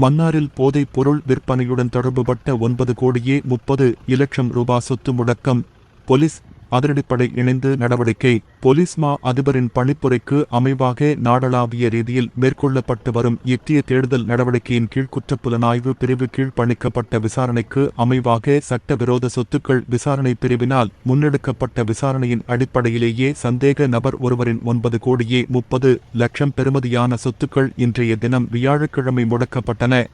மன்னாரில் போதைப் பொருள் விற்பனையுடன் தொடர்புபட்ட ஒன்பது கோடியே முப்பது இலட்சம் ரூபாய் சொத்து முடக்கம். போலீஸ் அதிரடிப்படை இணைந்து நடவடிக்கை போலீஸ் மா அதிபரின் பணிப்புரைக்கு அமைவாக நாடளாவிய ரீதியில் மேற்கொள்ளப்பட்டு வரும் எட்டிய தேடுதல் நடவடிக்கையின் கீழ் குற்றப்புலனாய்வு பிரிவு கீழ் பணிக்கப்பட்ட விசாரணைக்கு அமைவாக சட்டவிரோத சொத்துக்கள் விசாரணை பிரிவினால் முன்னெடுக்கப்பட்ட விசாரணையின் அடிப்படையிலேயே சந்தேக நபர் ஒருவரின் ஒன்பது கோடியே முப்பது லட்சம் பெறுமதியான சொத்துக்கள் இன்றைய தினம் வியாழக்கிழமை முடக்கப்பட்டன.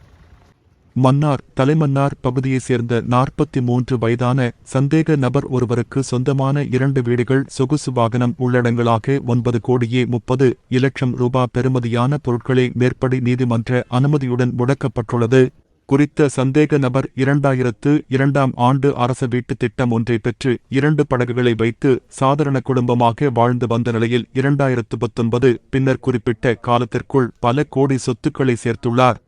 மன்னார் தலைமன்னார் பகுதியைச் சேர்ந்த நாற்பத்தி மூன்று வயதான சந்தேக நபர் ஒருவருக்கு சொந்தமான இரண்டு வீடுகள் சொகுசு வாகனம் உள்ளடங்களாக ஒன்பது கோடியே முப்பது இலட்சம் ரூபாய் பெறுமதியான பொருட்களை மேற்படி நீதிமன்ற அனுமதியுடன் முடக்கப்பட்டுள்ளது. குறித்த சந்தேக நபர் இரண்டாயிரத்து இரண்டாம் ஆண்டு அரச வீட்டுத் திட்டம் ஒன்றை பெற்று இரண்டு படகுகளை வைத்து சாதாரண குடும்பமாக வாழ்ந்து வந்த நிலையில் இரண்டாயிரத்து பத்தொன்பது பின்னர் குறிப்பிட்ட காலத்திற்குள் பல கோடி சொத்துக்களை சேர்த்துள்ளார்.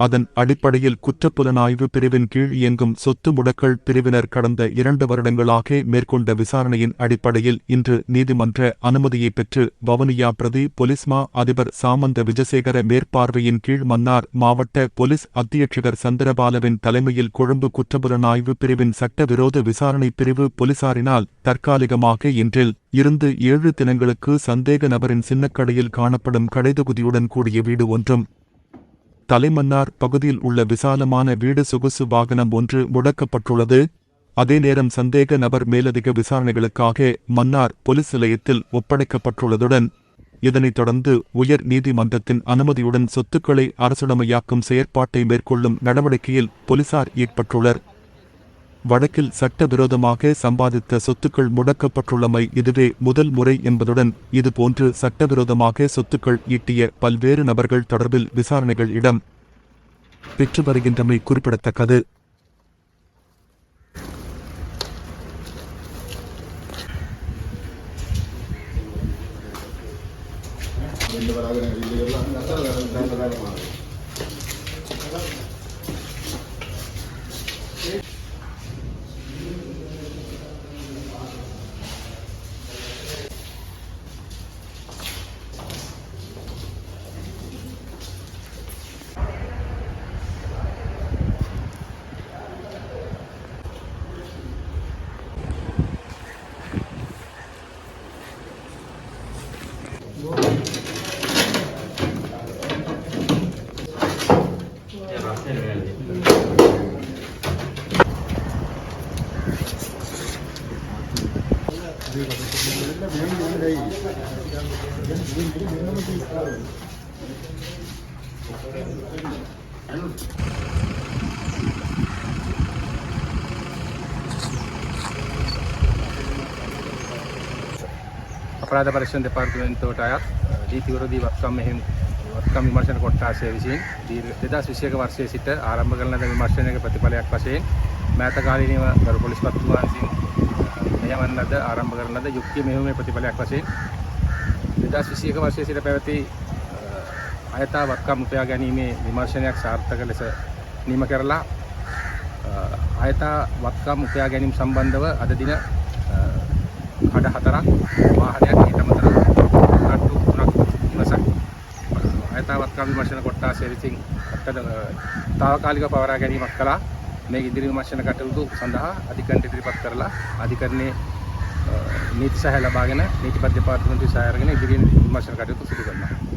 அதன் அடிப்படையில் குற்றப்புலனாய்வு பிரிவின் கீழ் இயங்கும் சொத்து முடக்கல் பிரிவினர் கடந்த இரண்டு வருடங்களாக மேற்கொண்ட விசாரணையின் அடிப்படையில் இன்று நீதிமன்ற அனுமதியை பெற்று வவுனியா பிரதி பொலிஸ்மா அதிபர் சாமந்த விஜயசேகர மேற்பார்வையின் கீழ் மன்னார் மாவட்ட பொலிஸ் அத்தியட்சகர் சந்திரபாலவின் தலைமையில் கொழும்பு குற்றப்புலனாய்வு பிரிவின் சட்டவிரோத விசாரணை பிரிவு போலீசாரினால் தற்காலிகமாக இன்றில் இருந்து ஏழு தினங்களுக்கு சந்தேக நபரின் சின்னக்கடையில் காணப்படும் கடைதொகுதியுடன் கூடிய வீடு ஒன்றும் தலைமன்னார் பகுதியில் உள்ள விசாலமான வீடு சொகுசு வாகனம் ஒன்று முடக்கப்பட்டுள்ளது. அதே நேரம் சந்தேக நபர் மேலதிக விசாரணைகளுக்காக மன்னார் போலீஸ் நிலையத்தில் ஒப்படைக்கப்பட்டுள்ளதுடன் இதனைத் தொடர்ந்து உயர் நீதிமன்றத்தின் அனுமதியுடன் சொத்துக்களை அரசுடமையாக்கும் செயற்பாட்டை மேற்கொள்ளும் நடவடிக்கையில் போலீசார் ஈடுபட்டுள்ளனர். வழக்கில் சட்டவிரோதமாக சம்பாதித்த சொத்துக்கள் முடக்கப்பட்டுள்ளமை இதுவே முதல் முறை என்பதுடன் இதுபோன்று சட்டவிரோதமாக சொத்துக்கள் ஈட்டிய பல்வேறு நபர்கள் தொடர்பில் விசாரணைகள் இடம் பெற்று வருகின்றமை குறிப்பிடத்தக்கது අපරාධ පරික්ෂණ දෙපාර්තමේන්තුවට අයත් නීති විරෝධී වත්කම් මෙහෙම වත්කම් විමර්ශන කොට්ටාශය විසින් දෙදස් විසියක වර්ෂයේ සිට ආරම්භ කරන ලද විමර්ශනයක ප්‍රතිඵලයක් වශයෙන් මෑත කාලීනව ගරු පොලිස් පත්තුමාන් විසින් මෙහෙයවන ලද ආරම්භ කරන ලද යුක්තිය මෙහෙයුමේ ප්‍රතිඵලයක් වශයෙන් දෙදස් විසියක වර්ෂයේ සිට පැවති අ, අයථා වත්කම් උපයා ගැනීමේ විමර්ශනයක් සාර්ථක ලෙස නිම කරලා අ, අයථා වත්කම් උපයා ගැනීම සම්බන්ධව අද දින අ, කඩ හතරක් වාහනයක් ඊට අමතරව නට්ටු තුනක් ඉවසක් අයථාවත්කම් විමර්ශන කොට්ටාසය විසින් අත්කද తాවකාලික පවරා ගැනීමක් කළා. මේ ඉදිරි විමර්ශන කටයුතු සඳහා අධිකරණයට ඉදිරිපත් කරලා අධිකරණයේ අ, නීති සහය ලබාගෙන නීතිපත් දෙපාර්තමේන්තුවේ සහය අරගෙන ඉදිරි විමර්ශන කටයුතු සිදු කරනවා.